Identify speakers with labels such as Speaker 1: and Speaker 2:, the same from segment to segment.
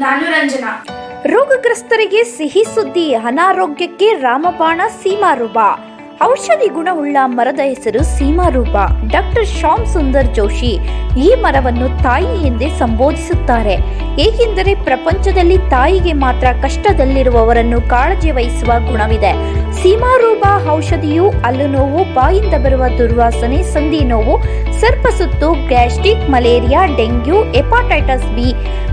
Speaker 1: ನಾನು ರಂಜನಾ ರೋಗಗ್ರಸ್ತರಿಗೆ ಸಿಹಿ ಸುದ್ದಿ ಅನಾರೋಗ್ಯಕ್ಕೆ ರಾಮಬಾಣ ಸೀಮಾರುಬಾ ಔಷಧಿ ಗುಣವುಳ್ಳ ಮರದ ಹೆಸರು ಸೀಮಾರೂಪ. ಡಾಕ್ಟರ್ ಶ್ಯಾಮ್ ಸುಂದರ್ ಜೋಶಿ ಈ ಮರವನ್ನು ತಾಯಿ ಎಂದೇ ಸಂಬೋಧಿಸುತ್ತಾರೆ. ಏಕೆಂದರೆ ಪ್ರಪಂಚದಲ್ಲಿ ತಾಯಿಗೆ ಮಾತ್ರ ಕಷ್ಟದಲ್ಲಿರುವವರನ್ನು ಕಾಳಜಿ ವಹಿಸುವ ಗುಣವಿದೆ. ಸೀಮಾರೂಪ ಔಷಧಿಯು ಅಲ್ಲು ನೋವು, ಬಾಯಿಂದ ಬರುವ ದುರ್ವಾಸನೆ, ಸಂಧಿ ನೋವು ಸರ್ಪಸುತ್ತು gastric, malaria, dengue, hepatitis B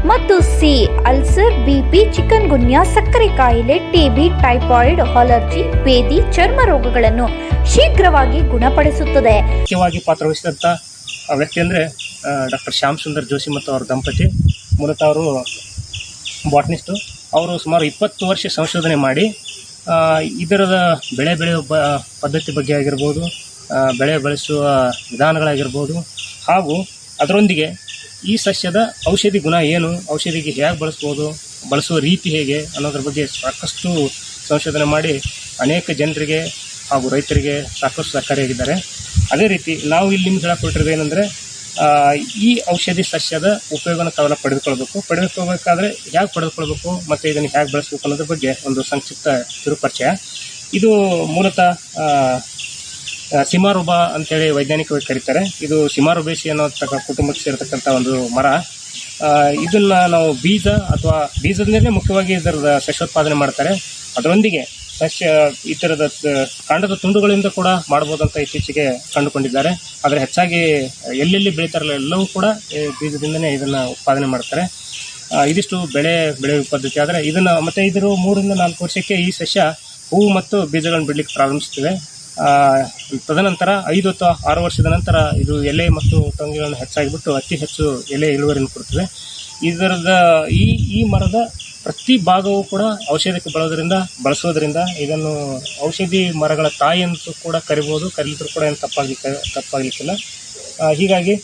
Speaker 1: ಮತ್ತು C ulcer, BP chikungunya ಸಕ್ಕರೆ ಕಾಯಿಲೆ ಟಿಬಿ ಟೈಫಾಯ್ಡ್ ಅಲರ್ಜಿ ಬೇದಿ, ಚರ್ಮ ರೋಗಗಳನ್ನು ಶೀಘ್ರವಾಗಿ ಗುಣಪಡಿಸುತ್ತದೆ.
Speaker 2: ಮುಖ್ಯವಾಗಿ ಪಾತ್ರವಹಿಸಿದಂಥ ವ್ಯಕ್ತಿ ಅಂದರೆ ಡಾಕ್ಟರ್ ಶ್ಯಾಮ್ ಸುಂದರ್ ಜೋಶಿ ಮತ್ತು ಅವರ ದಂಪತಿ. ಮೂಲತಃ ಅವರು ಬಾಟ್ನಿಸ್ಟು. ಅವರು ಸುಮಾರು ಇಪ್ಪತ್ತು ವರ್ಷ ಸಂಶೋಧನೆ ಮಾಡಿ ಇದರದ ಬೆಳೆ ಬೆಳೆಯುವ ಬ, ಪದ್ಧತಿ ಬಗ್ಗೆ ಆಗಿರ್ಬೋದು ಬೆಳೆ ಬೆಳೆಸುವ ವಿಧಾನಗಳಾಗಿರ್ಬೋದು, ಹಾಗೂ ಅದರೊಂದಿಗೆ ಈ ಸಸ್ಯದ ಔಷಧಿ ಗುಣ ಏನು, ಔಷಧಿಗೆ ಹೇಗೆ ಬಳಸ್ಬೋದು, ಬಳಸುವ ರೀತಿ ಹೇಗೆ ಅನ್ನೋದ್ರ ಬಗ್ಗೆ ಸಾಕಷ್ಟು ಸಂಶೋಧನೆ ಮಾಡಿ, ಅನೇಕ ಜನರಿಗೆ ಹಾಗೂ ರೈತರಿಗೆ ಸಾಕಷ್ಟು ಸಹಕಾರಿಯಾಗಿದ್ದಾರೆ ಅದೇ ರೀತಿ ನಾವು ಇಲ್ಲಿ ನಿಮ್ಗೆ ಹೇಳಕೊಟ್ಟಿರೋದು ಏನಂದರೆ ಈ ಔಷಧಿ ಸಸ್ಯದ ಉಪಯೋಗವನ್ನು ತಾವೆಲ್ಲ ಪಡೆದುಕೊಳ್ಬೇಕು. ಪಡೆದುಕೊಳ್ಬೇಕಾದ್ರೆ ಹೇಗೆ ಪಡೆದುಕೊಳ್ಬೇಕು ಮತ್ತು ಇದನ್ನು ಹೇಗೆ ಬಳಸಬೇಕು ಅನ್ನೋದ್ರ ಬಗ್ಗೆ ಒಂದು ಸಂಕ್ಷಿಪ್ತ ತಿರುಪರಿಚಯ. ಇದು ಮೂಲತಃ ಸಿಮಾರುಬ ಅಂತೇಳಿ ವೈಜ್ಞಾನಿಕವಾಗಿ ಕರೀತಾರೆ. ಇದು ಸಿಮಾರುಬೇಸಿ ಅನ್ನೋತಕ್ಕ ಕುಟುಂಬಕ್ಕೆ ಸೇರತಕ್ಕಂಥ ಒಂದು ಮರ. ಇದನ್ನು ನಾವು ಬೀಜ ಅಥವಾ ಬೀಜದಿಂದಲೇ ಮುಖ್ಯವಾಗಿ ಇದರದ ಸಸ್ಯೋತ್ಪಾದನೆ ಮಾಡ್ತಾರೆ. ಅದರೊಂದಿಗೆ ಸಸ್ಯ ಈ ಥರದ ಕಾಂಡದ ತುಂಡುಗಳಿಂದ ಕೂಡ ಮಾಡ್ಬೋದಂತ ಇತ್ತೀಚೆಗೆ ಕಂಡುಕೊಂಡಿದ್ದಾರೆ. ಆದರೆ ಹೆಚ್ಚಾಗಿ ಎಲ್ಲೆಲ್ಲಿ ಬೆಳೀತಾರಲ್ಲ ಎಲ್ಲವೂ ಕೂಡ ಬೀಜದಿಂದನೇ ಇದನ್ನು ಉತ್ಪಾದನೆ ಮಾಡ್ತಾರೆ. ಇದಿಷ್ಟು ಬೆಳೆ ಬೆಳೆಯುವ ಪದ್ಧತಿ. ಆದರೆ ಇದನ್ನು, ಮತ್ತು ಇದರ ಮೂರಿಂದ ನಾಲ್ಕು ವರ್ಷಕ್ಕೆ ಈ ಸಸ್ಯ ಹೂವು ಮತ್ತು ಬೀಜಗಳನ್ನು ಬಿಡಲಿಕ್ಕೆ ಪ್ರಾರಂಭಿಸ್ತೇವೆ ತದನಂತರ ಐದು ಅಥವಾ ಆರು ವರ್ಷದ ನಂತರ ಇದು ಎಲೆ ಮತ್ತು ತಂಗಿಗಳನ್ನು ಹೆಚ್ಚಾಗಿಬಿಟ್ಟು ಅತಿ ಹೆಚ್ಚು ಎಲೆ ಇಳುವರಿಯನ್ನು ಕೊಡ್ತದೆ. ಇದರದ ಈ ಈ ಮರದ ಪ್ರತಿ ಭಾಗವೂ ಕೂಡ ಔಷಧಕ್ಕೆ ಬಳೋದ್ರಿಂದ, ಬಳಸೋದ್ರಿಂದ ಇದನ್ನು ಔಷಧಿ ಮರಗಳ ತಾಯಿ ಅಂತೂ ಕೂಡ ಕರಿಬೋದು. ಕರಿಲಿದ್ರು ಕೂಡ ಏನು ತಪ್ಪಾಗಲಿಕ್ಕೆ ತಪ್ಪಾಗಲಿಕ್ಕಿಲ್ಲ. ಹೀಗಾಗಿ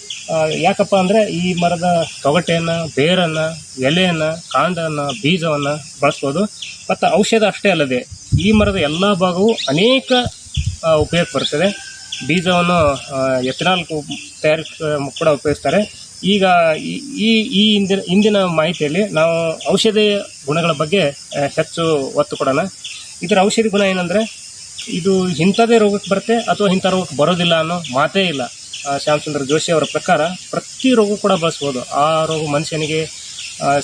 Speaker 2: ಯಾಕಪ್ಪ ಅಂದರೆ ಈ ಮರದ ತೊಗಟೆಯನ್ನು, ಬೇರನ್ನು, ಎಲೆಯನ್ನು ಕಾಂಡವನ್ನು ಬೀಜವನ್ನು ಬಳಸ್ಬೋದು. ಮತ್ತು ಔಷಧ ಅಷ್ಟೇ ಅಲ್ಲದೆ ಈ ಮರದ ಎಲ್ಲ ಭಾಗವು ಅನೇಕ ಉಪಯೋಗ ಬರ್ತದೆ. ಬೀಜವನ್ನು ಎಥನಾಲ್ ತಯಾರಿಸ ಕೂಡ ಉಪಯೋಗಿಸ್ತಾರೆ. ಈಗ ಈ, ಈ- ಹಿಂದಿನ ಹಿಂದಿನ ಇಂದಿನ ಮಾಹಿತಿಯಲ್ಲಿ ನಾವು ಔಷಧಿ ಗುಣಗಳ ಬಗ್ಗೆ ಹೆಚ್ಚು ಒತ್ತು ಕೊಡೋಣ. ಇದರ ಔಷಧಿ ಗುಣ ಏನಂದರೆ, ಇದು ಇಂಥದೇ ರೋಗಕ್ಕೆ ಬರುತ್ತೆ ಅಥವಾ ಇಂಥ ರೋಗಕ್ಕೆ ಬರೋದಿಲ್ಲ ಅನ್ನೋ ಮಾತೇ ಇಲ್ಲ. ಶ್ಯಾಮಚಂದ್ರ ಜೋಶಿ ಅವರ ಪ್ರಕಾರ ಪ್ರತಿ ರೋಗ ಕೂಡ ಬಳಸ್ಬೋದು. ಆ ರೋಗ ಮನುಷ್ಯನಿಗೆ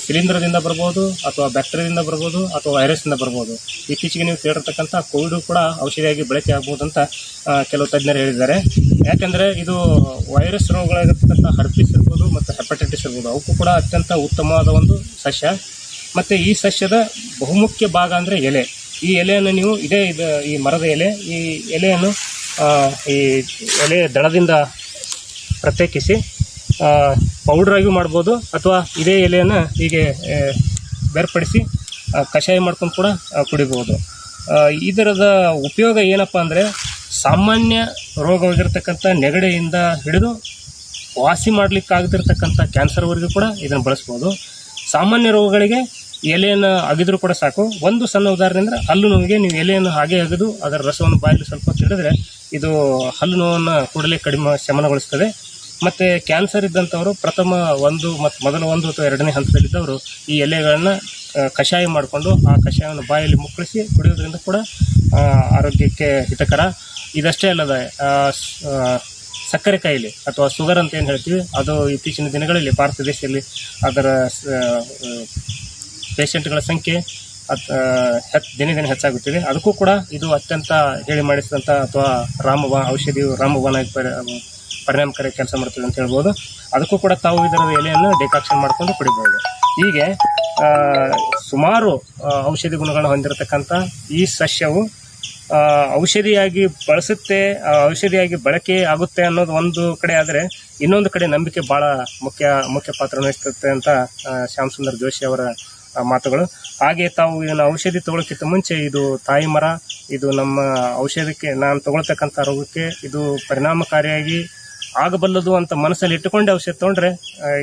Speaker 2: ಶಿಲೀಂಧ್ರದಿಂದ ಬರ್ಬೋದು ಅಥವಾ ಬ್ಯಾಕ್ಟೀರಿಯಾದಿಂದ ಬರ್ಬೋದು ಅಥವಾ ವೈರಸ್ನಿಂದ ಬರ್ಬೋದು. ಇತ್ತೀಚೆಗೆ ನೀವು ಕೇಳಿರ್ತಕ್ಕಂಥ ಕೋವಿಡ್ ಕೂಡ ಔಷಧಿಯಾಗಿ ಬಳಕೆ ಆಗ್ಬೋದು ಅಂತ ಕೆಲವು ತಜ್ಞರು ಹೇಳಿದ್ದಾರೆ. ಯಾಕೆಂದರೆ ಇದು ವೈರಸ್ ರೋಗಗಳಾಗಿರ್ತಕ್ಕಂಥ ಹರ್ಪಿಸ್ ಇರ್ಬೋದು ಮತ್ತು ಹೆಪಟೈಟಿಸ್ ಇರ್ಬೋದು, ಅವಕ್ಕೂ ಕೂಡ ಅತ್ಯಂತ ಉತ್ತಮವಾದ ಒಂದು ಸಸ್ಯ. ಮತ್ತು ಈ ಸಸ್ಯದ ಬಹುಮುಖ್ಯ ಭಾಗ ಅಂದರೆ ಎಲೆ. ಈ ಎಲೆಯನ್ನು ನೀವು ಇದೇ ಇದು, ಈ ಮರದ ಎಲೆ, ಈ ಎಲೆಯನ್ನು ಈ ಎಲೆ ದಳದಿಂದ ಪ್ರತ್ಯೇಕಿಸಿ ಪೌಡ್ರಾಗಿ ಮಾಡ್ಬೋದು ಅಥವಾ ಇದೇ ಎಲೆಯನ್ನು ಹೀಗೆ ಬೇರ್ಪಡಿಸಿ ಕಷಾಯ ಮಾಡ್ಕೊಂಡು ಕೂಡ ಕುಡಿಬೋದು. ಇದರದ ಉಪಯೋಗ ಏನಪ್ಪ ಅಂದರೆ ಸಾಮಾನ್ಯ ರೋಗವಾಗಿರ್ತಕ್ಕಂಥ ನೆಗಡೆಯಿಂದ ಹಿಡಿದು ವಾಸಿ ಮಾಡಲಿಕ್ಕಾಗದಿರ್ತಕ್ಕಂಥ ಕ್ಯಾನ್ಸರ್ವರೆಗೂ ಕೂಡ ಇದನ್ನು ಬಳಸ್ಬೋದು. ಸಾಮಾನ್ಯ ರೋಗಗಳಿಗೆ ಎಲೆಯನ್ನು ಅಗಿದ್ರೂ ಕೂಡ ಸಾಕು. ಒಂದು ಸಣ್ಣ ಉದಾಹರಣೆ ಅಂದರೆ ಹಲ್ಲು ನೋವಿಗೆ ನೀವು ಎಲೆಯನ್ನು ಹಾಗೆ ಅಗೆದು ಅದರ ರಸವನ್ನು ಬಾಯಲ್ಲಿ ಸ್ವಲ್ಪ ಹಿಡಿದ್ರೆ ಇದು ಹಲ್ಲು ನೋವನ್ನು ಕೂಡಲೇ ಕಡಿಮೆ ಶಮನಗೊಳಿಸ್ತದೆ. ಮತ್ತು ಕ್ಯಾನ್ಸರ್ ಇದ್ದಂಥವರು ಪ್ರಥಮ ಒಂದು ಮತ್ತು ಮೊದಲ ಒಂದು ಅಥವಾ ಎರಡನೇ ಹಂತದಲ್ಲಿದ್ದವರು ಈ ಎಲೆಗಳನ್ನು ಕಷಾಯ ಮಾಡಿಕೊಂಡು ಆ ಕಷಾಯವನ್ನು ಬಾಯಲ್ಲಿ ಮುಕ್ಕಳಿಸಿ ಕುಡಿಯೋದ್ರಿಂದ ಕೂಡ ಆರೋಗ್ಯಕ್ಕೆ ಹಿತಕರ. ಇದಷ್ಟೇ ಅಲ್ಲದೆ ಸಕ್ಕರೆ ಕಾಯಿಲೆ ಅಥವಾ ಶುಗರ್ ಅಂತ ಏನು ಹೇಳ್ತೀವಿ, ಅದು ಇತ್ತೀಚಿನ ದಿನಗಳಲ್ಲಿ ಭಾರತ ದೇಶದಲ್ಲಿ ಅದರ ಪೇಷಂಟ್ಗಳ ಸಂಖ್ಯೆ ಅತ್ ದಿನೇ ದಿನ ಹೆಚ್ಚಾಗುತ್ತಿದೆ. ಅದಕ್ಕೂ ಕೂಡ ಇದು ಅತ್ಯಂತ ಹೇಳಿ ಮಾಡಿಸಿದಂಥ ಅಥವಾ ರಾಮಬಾಣ ಔಷಧಿಯು ರಾಮಬಾಣ ಪರಿಣಾಮಕಾರಿ ಕೆಲಸ ಮಾಡ್ತದೆ ಅಂತ ಹೇಳ್ಬೋದು. ಅದಕ್ಕೂ ಕೂಡ ತಾವು ಇದರ ಎಲೆಯನ್ನು ಡೆಕಾಕ್ಷನ್ ಮಾಡಿಕೊಂಡು ಕುಡಿಬೋದು. ಹೀಗೆ ಸುಮಾರು ಔಷಧಿ ಗುಣಗಳನ್ನು ಹೊಂದಿರತಕ್ಕಂಥ ಈ ಸಸ್ಯವು ಔಷಧಿಯಾಗಿ ಬಳಸುತ್ತೆ ಔಷಧಿಯಾಗಿ ಬಳಕೆ ಆಗುತ್ತೆ ಅನ್ನೋದು ಒಂದು ಕಡೆ ಆದರೆ ಇನ್ನೊಂದು ಕಡೆ ನಂಬಿಕೆ ಭಾಳ ಮುಖ್ಯ ಮುಖ್ಯ ಪಾತ್ರ ವಹಿಸುತ್ತೆ ಅಂತ ಶ್ಯಾಮ್ ಸುಂದರ್ ಜೋಶಿ ಅವರ ಮಾತುಗಳು. ಹಾಗೆ ತಾವು ಇದನ್ನು ಔಷಧಿ ತಗೊಳ್ಳೋಕ್ಕಿಂತ ಮುಂಚೆ ಇದು ತಾಯಿ ಮರ, ಇದು ನಮ್ಮ ಔಷಧಕ್ಕೆ, ನಾನು ತಗೊಳ್ತಕ್ಕಂಥ ರೋಗಕ್ಕೆ ಇದು ಪರಿಣಾಮಕಾರಿಯಾಗಿ ಆಗಬಲ್ಲದು ಅಂತ ಮನಸ್ಸಲ್ಲಿ ಇಟ್ಟುಕೊಂಡೇ ಔಷಧ ತೊಗೊಂಡ್ರೆ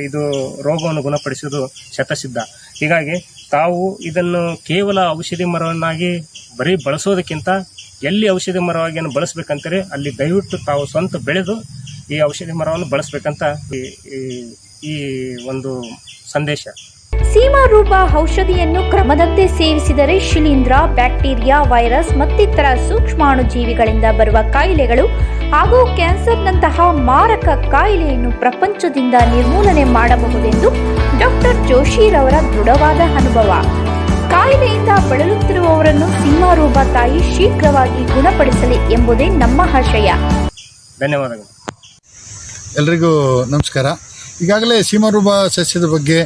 Speaker 2: ಇದು ರೋಗವನ್ನು ಗುಣಪಡಿಸೋದು ಶತಸಿದ್ಧ. ಹೀಗಾಗಿ ತಾವು ಇದನ್ನು ಕೇವಲ ಔಷಧಿ ಮರವನ್ನಾಗಿ ಬರೀ ಬಳಸೋದಕ್ಕಿಂತ ಎಲ್ಲಿ ಔಷಧಿ ಮರವಾಗಿ ಬಳಸಬೇಕಂತಾರೆ, ಅಲ್ಲಿ ದಯವಿಟ್ಟು ತಾವು ಸ್ವಂತ ಬೆಳೆದು ಈ ಔಷಧಿ ಮರವನ್ನು ಬಳಸಬೇಕಂತ ಈ, ಈ- ಒಂದು ಸಂದೇಶ.
Speaker 1: ಸೀಮಾರೂಪ ಔಷಧಿಯನ್ನು ಕ್ರಮದಂತೆ ಸೇವಿಸಿದರೆ ಶಿಲೀಂಧ್ರ, ಬ್ಯಾಕ್ಟೀರಿಯಾ, ವೈರಸ್ ಮತ್ತಿತರ ಸೂಕ್ಷ್ಮಾಣುಜೀವಿಗಳಿಂದ ಬರುವ ಕಾಯಿಲೆಗಳು ಹಾಗೂ ಕ್ಯಾನ್ಸರ್ನಂತಹ ಮಾರಕ ಕಾಯಿಲೆಯನ್ನು ಪ್ರಪಂಚದಿಂದ ನಿರ್ಮೂಲನೆ ಮಾಡಬಹುದೆಂದು ಡಾಕ್ಟರ್ ಜೋಶಿರವರ ದೃಢವಾದ ಅನುಭವ. ಕಾಯಿಲೆಯಿಂದ ಬಳಲುತ್ತಿರುವವರನ್ನು ಸಿಂಹಾರೂಪ ತಾಯಿ ಶೀಘ್ರವಾಗಿ ಗುಣಪಡಿಸಲಿ ಎಂಬುದೇ ನಮ್ಮ ಆಶಯ.
Speaker 2: ಧನ್ಯವಾದಗಳು.
Speaker 3: ಎಲ್ರಿಗೂ ನಮಸ್ಕಾರ. ಈಗಾಗಲೇ ಸೀಮಾರೂಪ ಸಸ್ಯದ ಬಗ್ಗೆ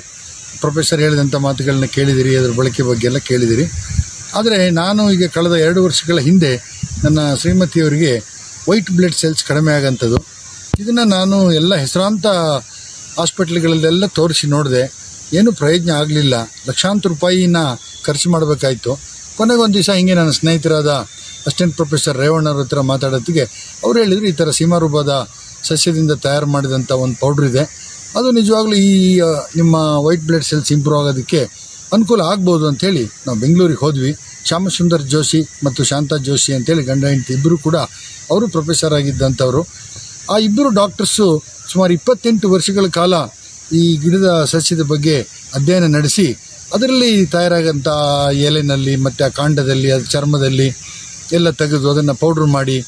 Speaker 3: ಪ್ರೊಫೆಸರ್ ಹೇಳಿದಂಥ ಮಾತುಗಳನ್ನ ಕೇಳಿದಿರಿ ಅದರ ಬಳಕೆ ಬಗ್ಗೆ ಎಲ್ಲ ಕೇಳಿದಿರಿ. ಆದರೆ ನಾನು ಈಗ ಕಳೆದ ಎರಡು ವರ್ಷಗಳ ಹಿಂದೆ ನನ್ನ ಶ್ರೀಮತಿಯವರಿಗೆ ವೈಟ್ ಬ್ಲಡ್ ಸೆಲ್ಸ್ ಕಡಿಮೆ ಆಗೋಂಥದ್ದು. ಇದನ್ನು ನಾನು ಎಲ್ಲ ಹೆಸರಾಂತ ಹಾಸ್ಪಿಟ್ಲ್ಗಳಲ್ಲೆಲ್ಲ ತೋರಿಸಿ ನೋಡಿದೆ. ಏನೂ ಪ್ರಯೋಜನ ಆಗಲಿಲ್ಲ. ಲಕ್ಷಾಂತರ ರೂಪಾಯಿನ ಖರ್ಚು ಮಾಡಬೇಕಾಯಿತು. ಕೊನೆಗೆ ಒಂದು ದಿವಸ ಹಿಂಗೆ ನನ್ನ ಸ್ನೇಹಿತರಾದ ಅಸಿಸ್ಟೆಂಟ್ ಪ್ರೊಫೆಸರ್ ರೇವಣ್ಣವ್ರ ಹತ್ರ ಮಾತಾಡೋದಕ್ಕೆ ಅವ್ರು ಹೇಳಿದರು, ಈ ಥರ ಸೀಮಾರೂಪದ ಸಸ್ಯದಿಂದ ತಯಾರು ಮಾಡಿದಂಥ ಒಂದು ಪೌಡ್ರ್ ಇದೆ. ಅದು ನಿಜವಾಗ್ಲೂ ಈ ನಿಮ್ಮ ವೈಟ್ ಬ್ಲಡ್ ಸೆಲ್ಸ್ ಇಂಪ್ರೂವ್ ಆಗೋದಕ್ಕೆ ಅನುಕೂಲ ಆಗ್ಬೋದು ಅಂಥೇಳಿ ನಾವು ಬೆಂಗಳೂರಿಗೆ ಹೋದ್ವಿ. ಶ್ಯಾಮಸುಂದರ್ ಜೋಶಿ ಮತ್ತು ಶಾಂತಾ ಜೋಶಿ ಅಂತೇಳಿ ಗಂಡ ಹೆಂಡತಿ ಇಬ್ಬರು ಕೂಡ ಅವರು ಪ್ರೊಫೆಸರ್ ಆಗಿದ್ದಂಥವರು. ಆ ಇಬ್ಬರು ಡಾಕ್ಟರ್ಸು ಸುಮಾರು ಇಪ್ಪತ್ತೆಂಟು ವರ್ಷಗಳ ಕಾಲ ಈ ಗಿಡದ ಸಸ್ಯದ ಬಗ್ಗೆ ಅಧ್ಯಯನ ನಡೆಸಿ, ಅದರಲ್ಲಿ ತಯಾರಾಗಂಥ ಎಲೆನಲ್ಲಿ ಮತ್ತು ಆ ಕಾಂಡದಲ್ಲಿ, ಅದು ಚರ್ಮದಲ್ಲಿ ಎಲ್ಲ ತೆಗೆದು ಅದನ್ನು ಪೌಡ್ರ್ ಮಾಡಿ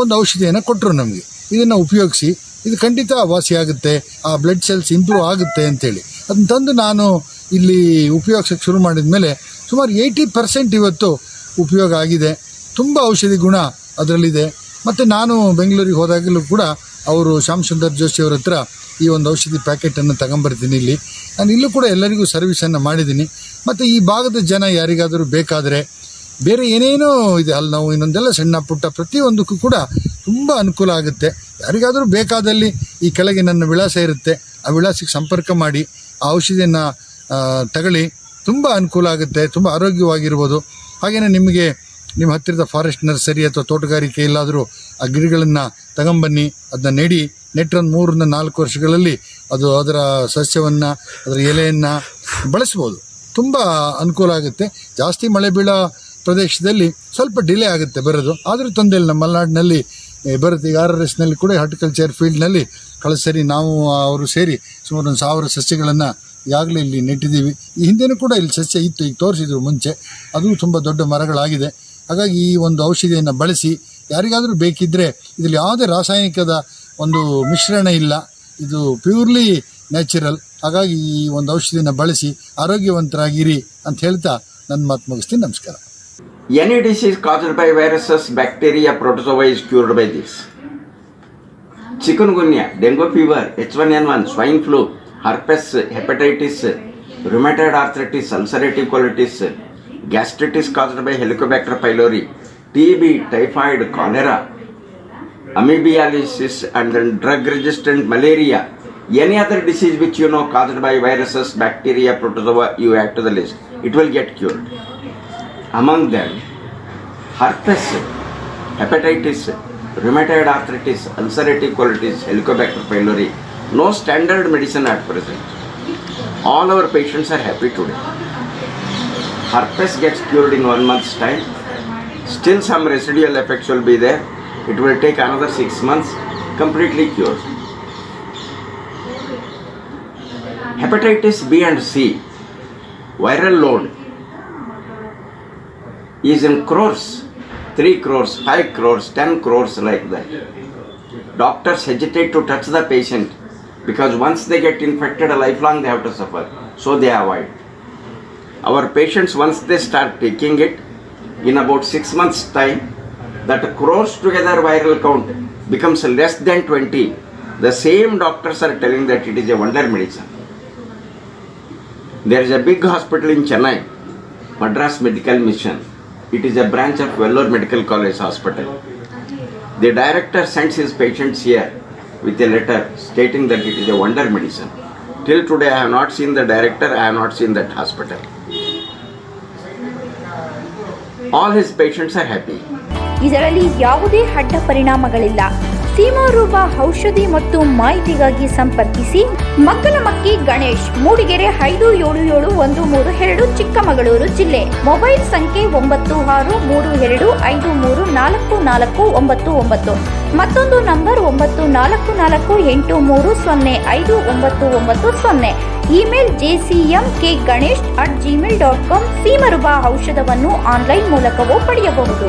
Speaker 3: ಒಂದು ಔಷಧಿಯನ್ನು ಕೊಟ್ಟರು ನಮಗೆ. ಇದನ್ನು ಉಪಯೋಗಿಸಿ, ಇದು ಖಂಡಿತ ವಾಸಿಯಾಗುತ್ತೆ, ಆ ಬ್ಲಡ್ ಸೆಲ್ಸ್ ಇಂಪ್ರೂವ್ ಆಗುತ್ತೆ ಅಂತೇಳಿ. ಅದನ್ನ ತಂದು ನಾನು ಇಲ್ಲಿ ಉಪಯೋಗಿಸೋಕ್ಕೆ ಶುರು ಮಾಡಿದ ಮೇಲೆ ಸುಮಾರು ಏಯ್ಟಿ ಪರ್ಸೆಂಟ್ ಇವತ್ತು ಉಪಯೋಗ ಆಗಿದೆ. ತುಂಬ ಔಷಧಿ ಗುಣ ಅದರಲ್ಲಿದೆ. ಮತ್ತು ನಾನು ಬೆಂಗಳೂರಿಗೆ ಹೋದಾಗಲೂ ಕೂಡ ಅವರು ಶ್ಯಾಮ್ ಸುಂದರ್ ಜೋಶಿ ಅವ್ರ ಹತ್ರ ಈ ಒಂದು ಔಷಧಿ ಪ್ಯಾಕೆಟನ್ನು ತಗೊಂಬರ್ತೀನಿ ಇಲ್ಲಿ. ನಾನು ಇಲ್ಲೂ ಕೂಡ ಎಲ್ಲರಿಗೂ ಸರ್ವಿಸನ್ನು ಮಾಡಿದ್ದೀನಿ. ಮತ್ತು ಈ ಭಾಗದ ಜನ ಯಾರಿಗಾದರೂ ಬೇಕಾದರೆ ಬೇರೆ ಏನೇನೋ ಇದೆ. ಅಲ್ಲಿ ನಾವು ಇನ್ನೊಂದೆಲ್ಲ ಸಣ್ಣ ಪುಟ್ಟ ಪ್ರತಿಯೊಂದಕ್ಕೂ ಕೂಡ ತುಂಬ ಅನುಕೂಲ ಆಗುತ್ತೆ. ಯಾರಿಗಾದರೂ ಬೇಕಾದಲ್ಲಿ ಈ ಕೆಳಗೆ ನನ್ನ ವಿಳಾಸ ಇರುತ್ತೆ. ಆ ವಿಳಾಸಕ್ಕೆ ಸಂಪರ್ಕ ಮಾಡಿ ಆ ಔಷಧಿಯನ್ನು ತಗೊಳ್ಳಿ ತುಂಬ ಅನುಕೂಲ ಆಗುತ್ತೆ, ತುಂಬ ಆರೋಗ್ಯವಾಗಿರ್ಬೋದು. ಹಾಗೆಯೇ ನಿಮಗೆ ನಿಮ್ಮ ಹತ್ತಿರದ ಫಾರೆಸ್ಟ್ ನರ್ಸರಿ ಅಥವಾ ತೋಟಗಾರಿಕೆ ಇಲ್ಲಾದರೂ ಆ ಗಿಡಗಳನ್ನು ತಗೊಂಬನ್ನಿ ಅದನ್ನ ನೆಡಿ. ನೆಟ್ಟರೊಂದು ಮೂರರಿಂದ ನಾಲ್ಕು ವರ್ಷಗಳಲ್ಲಿ ಅದು ಅದರ ಸಸ್ಯವನ್ನು, ಅದರ ಎಲೆಯನ್ನು ಬಳಸ್ಬೋದು. ತುಂಬ ಅನುಕೂಲ ಆಗುತ್ತೆ. ಜಾಸ್ತಿ ಮಳೆ ಬೀಳೋ ಪ್ರದೇಶದಲ್ಲಿ ಸ್ವಲ್ಪ ಡಿಲೇ ಆಗುತ್ತೆ ಬರೋದು. ಆದರೂ ತೊಂದರೆ ಇಲ್ಲ. ನಮ್ಮ ಮಲೆನಾಡಿನಲ್ಲಿ ಬರುತ್ತೆ. ಈಗ ಆರ್ ಆರ್ ಎಸ್ನಲ್ಲಿ ಕೂಡ ಹಾರ್ಟಿಕಲ್ಚರ್ ಫೀಲ್ಡ್ನಲ್ಲಿ ಕಳಿಸರಿ ಸರಿ ನಾವು ಅವರು ಸೇರಿ ಸುಮಾರು ಒಂದು ಸಾವಿರ ಸಸ್ಯಗಳನ್ನು ಈಗಾಗಲೇ ಇಲ್ಲಿ ನೆಟ್ಟಿದ್ದೀವಿ. ಈ ಹಿಂದೆನೂ ಕೂಡ ಇಲ್ಲಿ ಸಸ್ಯ ಇತ್ತು ಈಗ ತೋರಿಸಿದ್ರು ಮುಂಚೆ. ಅದು ತುಂಬ ದೊಡ್ಡ ಮರಗಳಾಗಿದೆ. ಹಾಗಾಗಿ ಈ ಒಂದು ಔಷಧಿಯನ್ನು ಬಳಸಿ ಯಾರಿಗಾದರೂ ಬೇಕಿದ್ದರೆ ಇದರಲ್ಲಿ ಯಾವುದೇ ರಾಸಾಯನಿಕದ ಒಂದು ಮಿಶ್ರಣ ಇಲ್ಲ. ಇದು ಪ್ಯೂರ್ಲಿ ನ್ಯಾಚುರಲ್. ಹಾಗಾಗಿ ಈ ಒಂದು ಔಷಧಿಯನ್ನು ಬಳಸಿ ಆರೋಗ್ಯವಂತರಾಗಿರಿ ಅಂತ ಹೇಳ್ತಾ ನನ್ನ ಮಾತು ಮುಗಿಸ್ತೀನಿ. ನಮಸ್ಕಾರ.
Speaker 4: Any disease caused by viruses, bacteria, protozoa is cured dengue fever H dengue N H1N1, swine flu, herpes, hepatitis, rheumatoid arthritis, ulcerative colitis, gastritis caused by Helicobacter pylori, TB, typhoid, cholera, amoebiasis, and then drug-resistant malaria. Any other disease which you know caused by viruses, bacteria, protozoa, you add to the list. It will get cured. Among them, herpes, hepatitis, rheumatoid arthritis, ulcerative colitis, Helicobacter pylori. No standard medicine at present. All our patients are happy today. Herpes gets cured in one month's time. Still, some residual effects will be there. It will take another six months, completely cured. Hepatitis B and C, viral load is in crores 3 crores, 5 crores, 10 crores, like that. Doctors hesitate to touch the patient because once they get infected, a lifelong they have to suffer. So they avoid. Our patients, once they start taking it, in about 6 months' time, that crores together viral count becomes less than 20. The same doctors are telling that it is a wonder medicine. There is a big hospital in Chennai, Madras Medical Mission. It is a branch of Vellore Medical College Hospital. The director sends his patients here with a letter stating that it is a wonder medicine. Till today, I have not seen the director, I have not seen that hospital. All his patients are happy.
Speaker 1: ಇದರಲ್ಲಿ ಯಾವುದೇ ಅಡ್ಡ ಪರಿಣಾಮಗಳಿಲ್ಲ ಸೀಮಾರೂಪ ಔಷಧಿ ಮತ್ತು ಮಾಹಿತಿಗಾಗಿ ಸಂಪರ್ಕಿಸಿ ಮಕ್ಕನಮಕ್ಕಿ ಗಣೇಶ್, ಮೂಡಿಗೆರೆ ಐದು ಏಳು ಏಳು ಒಂದು ಮೂರು ಎರಡು ಚಿಕ್ಕಮಗಳೂರು ಜಿಲ್ಲೆ. ಮೊಬೈಲ್ ಸಂಖ್ಯೆ ಒಂಬತ್ತು ಆರು ಮೂರು ಎರಡು ಐದು ಮೂರು ನಾಲ್ಕು ನಾಲ್ಕು ಒಂಬತ್ತು ಒಂಬತ್ತು. ಮತ್ತೊಂದು ನಂಬರ್ ಒಂಬತ್ತು ನಾಲ್ಕು ನಾಲ್ಕು ಎಂಟು ಮೂರು ಸೊನ್ನೆ ಐದು ಒಂಬತ್ತು ಒಂಬತ್ತು ಸೊನ್ನೆ. Email J C M K Ganesh at Gmail dot com. ಸೀಮರುಬ ಔಷಧವನ್ನು ಆನ್ಲೈನ್ ಮೂಲಕವೂ ಪಡೆಯಬಹುದು.